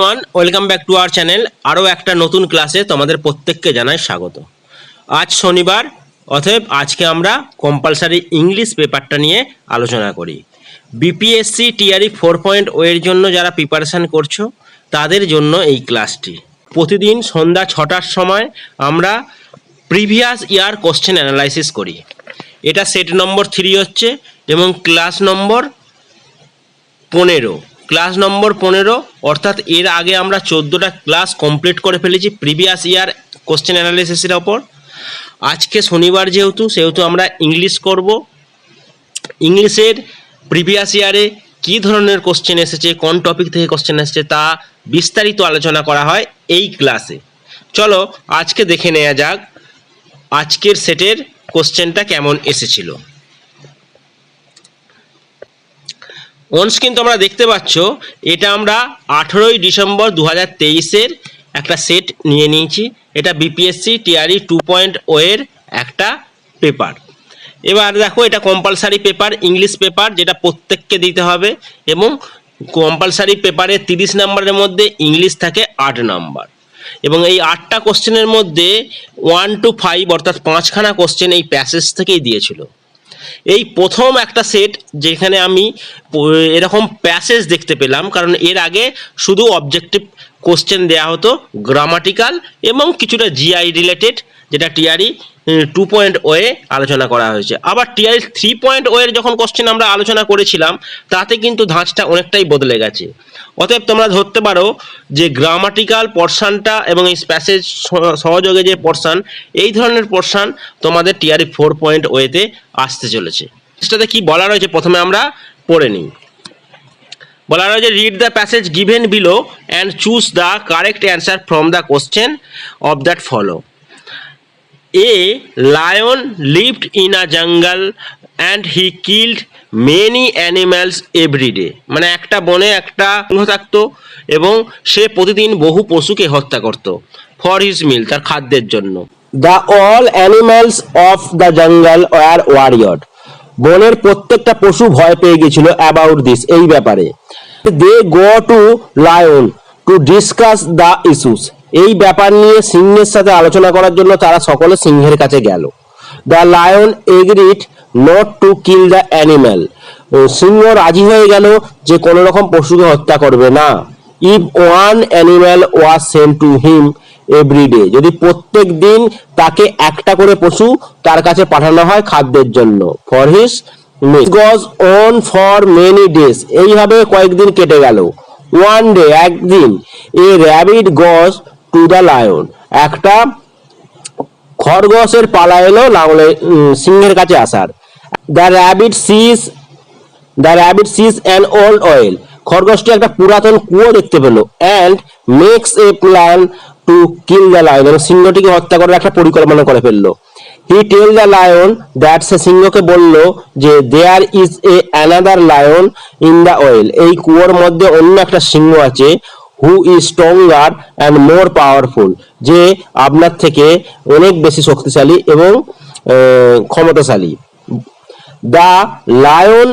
One welcome back to our channel আরও একটা নতুন ক্লাসে তোমাদের প্রত্যেককে জানাই স্বাগত। আজ শনিবার, অতএব আজকে আমরা কম্পালসারি ইংলিশ পেপারটা নিয়ে আলোচনা করি। BPSC TRE four point O এর জন্য যারা প্রিপারেশান করছ, তাদের জন্য এই ক্লাসটি প্রতিদিন সন্ধ্যা ছটার সময় আমরা প্রিভিয়াস ইয়ার কোশ্চেন অ্যানালাইসিস করি। এটা সেট নম্বর থ্রি হচ্ছে এবং ক্লাস নম্বর পনেরো। ক্লাস নম্বর পনেরো, অর্থাৎ এর আগে আমরা চোদ্দোটা ক্লাস কমপ্লিট করে ফেলেছি প্রিভিয়াস ইয়ার কোশ্চেন অ্যানালিসিসের ওপর। আজকে শনিবার যেহেতু, সেহেতু আমরা ইংলিশ করব। ইংলিশের প্রিভিয়াস ইয়ারে কী ধরনের কোশ্চেন এসেছে, কোন টপিক থেকে কোশ্চেন এসেছে, তা বিস্তারিত আলোচনা করা হয় এই ক্লাসে চলো, আজকে দেখে নেওয়া যাক আজকের সেটের কোশ্চেনটা কেমন এসেছিল। অন স্ক্রিন তোমরা দেখতে পাচ্ছ, এটা আমরা আঠেরোই ডিসেম্বর দু হাজার তেইশের একটা সেট নিয়ে নিয়েছি। এটা BPSC TRE two point O এর একটা পেপার এবার দেখো, এটা কম্পালসারি পেপার ইংলিশ পেপার যেটা প্রত্যেককে দিতে হবে এবং কম্পালসারি পেপারে তিরিশ নম্বরের মধ্যে ইংলিশ থাকে আট নাম্বার। এবং এই আটটা কোশ্চেনের মধ্যে ওয়ান টু ফাইভ অর্থাৎ পাঁচখানা কোশ্চেন এই প্যাসেজ থেকেই দিয়েছিল। এই প্রথম একটা সেট যেখানে আমি, এরকম প্যাসেজ দেখতে পেলাম, কারণ এর আগে শুধু অবজেক্টিভ কোশ্চেন দেয়া হতো গ্রামাটিক্যাল এবং কিছুটা জিআই রিলেটেড যেটা টিআরই টু পয়েন্ট ওয়ে আলোচনা করা হয়েছে। আবার টিআরই থ্রি পয়েন্ট ওয়ের যখন কোশ্চেন আমরা আলোচনা করেছিলাম, তাতে কিন্তু ধাঁচটা অনেকটাই বদলে গেছে। অতএব তোমরা ধরতে পারো যে গ্রামাটিক্যাল পোর্শনটা এবং এই প্যাসেজ সহযোগে যে পোর্শন এই ধরনের পোর্শন তোমাদের টিআরই ফোর পয়েন্ট ওয়েতে আসতে চলেছে। সেটাতে কি বলা রয়েছে? প্রথমে আমরা পড়ে নিই। বলা রয়েছে read the passage given below and choose the correct answer from the question of that follow a lion lived in a jungle and he killed many animals every day মানে একটা বনে একটা থাকতো এবং সে প্রতিদিন বহু পশুকে হত্যা করত ফর হিজ মিল তার খাদ্যের জন্য। The all animals of the jungle are worried বনের প্রত্যেকটা পশু ভয় পেয়ে গেছিল অ্যাবাউট দিস এই ব্যাপারে। They go to lion to discuss the issues এই ব্যাপার নিয়ে সিংহের সাথে আলোচনা করার জন্য তারা সকলে সিংহের কাছে গেল। The lion agreed not to kill the animal. সিংহ রাজি হয়ে গেল যে কোনো রকম পশুকে হত্যা করবে না। If one animal was sent to him every day যদি প্রত্যেক দিন তাকে একটা করে পশু তার কাছে পাঠানো হয় খাদ্যের জন্য। ফর হিস গজ অন ফর মেনি ডেজ। এইভাবে কয়েকদিন কেটে গেল। ওয়ান ডে, একদিন। A rabbit goes to the lion একটা খরগোশের পালা এলো লাঙলে সিংহের কাছে আসার। The rabbit sees the rabbit sees an old well খরগোশটি একটা পুরাতন কুয়ো দেখতে পেল and makes a plan to kill the lion এবং সিংহটিকে হত্যা করার একটা পরিকল্পনা করে ফেলল। He tell the lion that সে সিংহকে বলল যে there is a another lion in the well এই কুয়োর মধ্যে অন্য একটা সিংহ আছে who is stronger and more powerful যে আপনার থেকে অনেক বেশি শক্তিশালী এবং ক্ষমতাশালী। The lion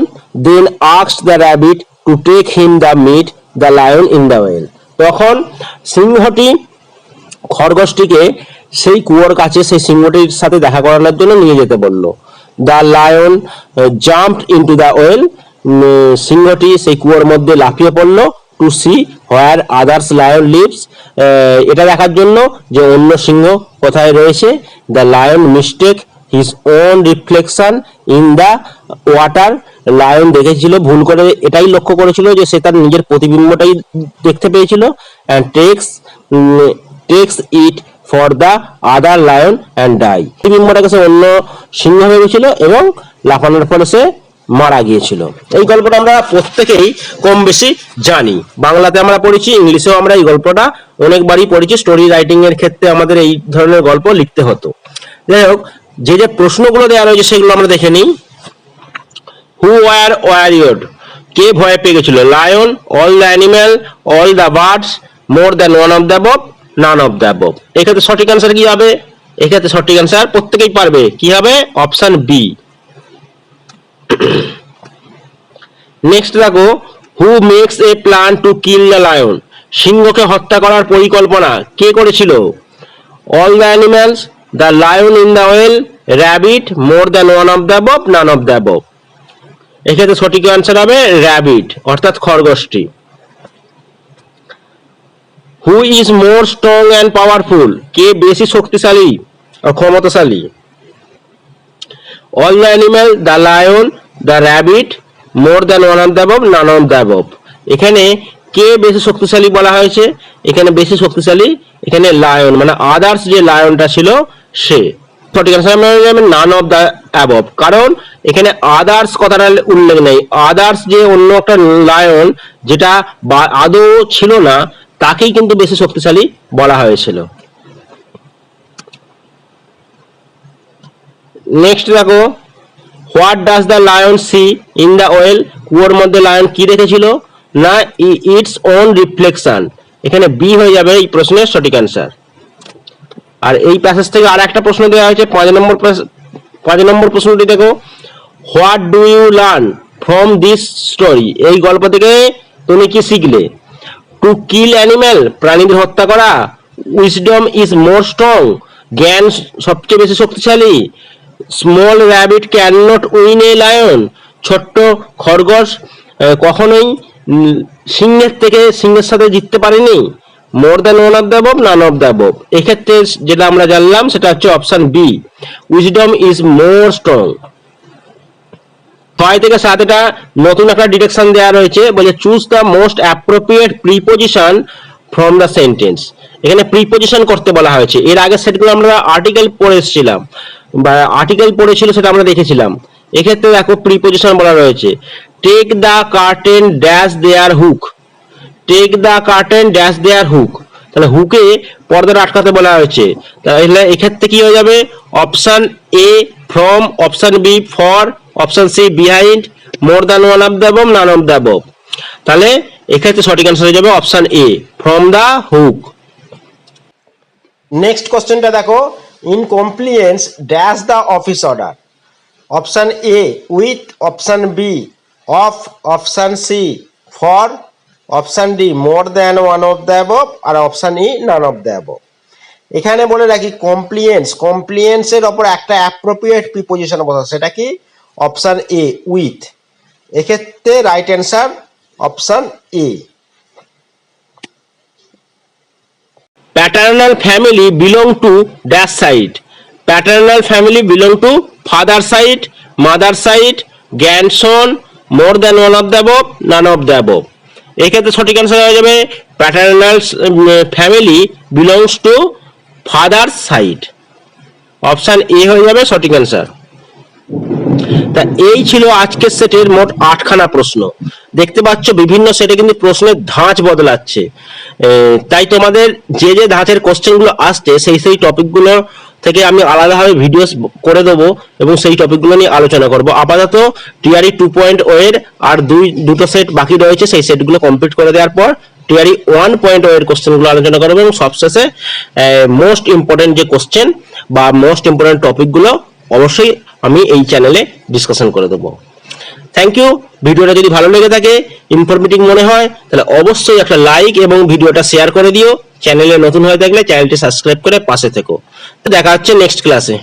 then asked the rabbit to take him the meat, the lion in the well. তখন সিংহটি খরগোশটিকে সেই কুয়োর কাছে সেই সিংহটির সাথে দেখা করানোর জন্য নিয়ে যেতে বলল। The lion jumped into the well সিংহটি সেই কুয়োর মধ্যে লাফিয়ে পড়ল। To see where others lion lives এটা দেখার জন্য যে অন্য সিংহ কোথায় রয়েছে। The lion mistake his own reflection in the water lion দেখেছিল, ভুল করে এটাই লক্ষ্য করেছিল যে সে তার নিজের প্রতিবিম্বটাই দেখতে পেয়েছিল। And takes takes it for the other lion and die প্রতিবিম্বটাকে সে অন্য সিংহ ভেবেছিল এবং লাফানোর ফলে সে মারা গিয়েছিল। এই গল্পটা আমরা প্রত্যেকেই কম বেশি জানি। বাংলাতে আমরা পড়েছি, ইংলিশেও আমরা এই গল্পটা অনেকবারই পড়েছি। স্টোরি রাইটিং এর ক্ষেত্রে আমাদের এই ধরনের গল্প লিখতে হতো। যাই হোক, যে যে প্রশ্নগুলো দেওয়া রয়েছে সেগুলো আমরা দেখে নিই। হু ওয়ার ওয়ারিয়ড কে ভয় পেয়ে গেছিল? Lion all the animal all the birds more than one of the above none of the above এক্ষেত্রে সঠিক অ্যান্সার কি হবে? এক্ষেত্রে সঠিক অ্যান্সার প্রত্যেকেই পারবে। কি হবে? অপশন বি নেক্সট দেখো who makes a plan to kill the lion সিংহকে হত্যা করার পরিকল্পনা কে করেছিল? All the animals the lion in the well rabbit more than one of the above none of the above এক্ষেত্রে সঠিক অ্যান্সার হবে র্যাবিট অর্থাৎ খরগোশটি। Who is more strong and powerful কে বেশি শক্তিশালী? ক্ষমতাশালী? All the animal the lion the rabbit more than one of the above none of the above এখানে কে বেশি শক্তিশালী বলা হয়েছে? এখানে বেশি শক্তিশালী, এখানে লায়ন মানে আদার্স যে লায়নটা ছিল, সে। সঠিক নান অফ দ্য অ্যাবভ কারণ এখানে আদার্স কথাটা উল্লেখ নেই। আদার্স যে অন্য একটা লায়ন যেটা আদৌ ছিল না, তাকেই কিন্তু বেশি শক্তিশালী বলা হয়েছিল। নেক্সট দেখো what does the lion see in the well কুয়োর মধ্যে লায়ন কি দেখেছিল? না ইটস ওন রিফ্লেকশন এখানে বি হয়ে যাবে এই প্রশ্নের সঠিক অ্যান্সার আর এই প্যাসেজ থেকে আর একটা প্রশ্ন দেওয়া হয়েছে, পাঁচ নম্বর পাঁচ নম্বর প্রশ্নটি দেখো। What do you learn from this story এই গল্প থেকে তুমি কি শিখলে? টু কিল অ্যানিম্যাল প্রাণীদের হত্যা করা। উইসডম ইজ মোর স্ট্রং জ্ঞান সবচেয়ে বেশি শক্তিশালী। Small rabbit can not win a lion ছোট্ট খরগোশ কখনোই সিংহের থেকে, সিংহের সাথে জিততে পারেনি। More than one of the above none of the above এক্ষেত্রে যেটা আমরা জানলাম, সেটা হচ্ছে option B wisdom is more strong ছয় থেকে সাত এটা নতুন একটা ডিরেকশন দেওয়া রয়েছে, বলে choose the most appropriate preposition from the sentence এখানে প্রিপোজিশন করতে বলা হয়েছে। এর আগে সেটগুলো আমরা আর্টিকেল পড়ে এসেছিলাম। আর্টিকেল পড়েছিল সেটা আমরা দেখেছিলাম। এক্ষেত্রে দেখো প্রিপোজিশন বলা রয়েছে। Take the curtain dash there hook take the curtain dash there hook তাহলে হুকে পর্দাটা আটকাতে বলা হয়েছে। তাহলে এক্ষেত্রে কি হয়ে যাবে? Option A from option B for option C behind more than one of the above none of the above তাহলে এক্ষেত্রে সঠিক অ্যান্সার হয়ে যাবে option A from the hook next কোশ্চেনটা দেখো। In compliance dash the office order option A with option B of option C for option D more than one of the are option E none of the এখানে বলে রাখি compliance কমপ্লিয়েন্সের ওপর একটা appropriate preposition বলা সেটা কি? Option A with এক্ষেত্রে right answer option A paternal family belong to dash side paternal family belong to father side mother side grandson more than one of the above none of the above এক্ষেত্রে সঠিক answer হয়ে যাবে paternal family belongs to father side option A হয়ে যাবে সঠিক answer তা এই ছিল আজকের সেটের মোট আটখানা প্রশ্ন। দেখতে পাচ্ছ বিভিন্ন সেটে কিন্তু প্রশ্নের ধাঁচ বদলাচ্ছে। তাই তোমাদের যে যে ধাঁচের কোশ্চেনগুলো আসছে, সেই সেই টপিকগুলো থেকে আমি আলাদাভাবে ভিডিওস করে দেবো এবং সেই টপিকগুলো নিয়ে আলোচনা করব। আপাতত টিআরই টু পয়েন্ট ও এর আর দুই, দুটো সেট বাকি রয়েছে, সেই সেটগুলো কমপ্লিট করে দেওয়ার পর টিআরই ওয়ান পয়েন্ট ও এর কোশ্চেনগুলো আলোচনা করব এবং সবশেষে মোস্ট ইম্পর্টেন্ট যে কোশ্চেন বা মোস্ট ইম্পর্টেন্ট টপিকগুলো অবশ্যই আমি এই চ্যানেলে ডিসকাশন করে দেবো। থ্যাংক ইউ ভিডিওটা যদি ভালো লেগে থাকে ইনফরমেটিভ মনে হয়, তাহলে অবশ্যই একটা লাইক এবং ভিডিওটা শেয়ার করে দিও। চ্যানেলে নতুন হয়ে থাকলে চ্যানেলটি সাবস্ক্রাইব করে পাশে থেকো। দেখা হচ্ছে নেক্সট ক্লাসে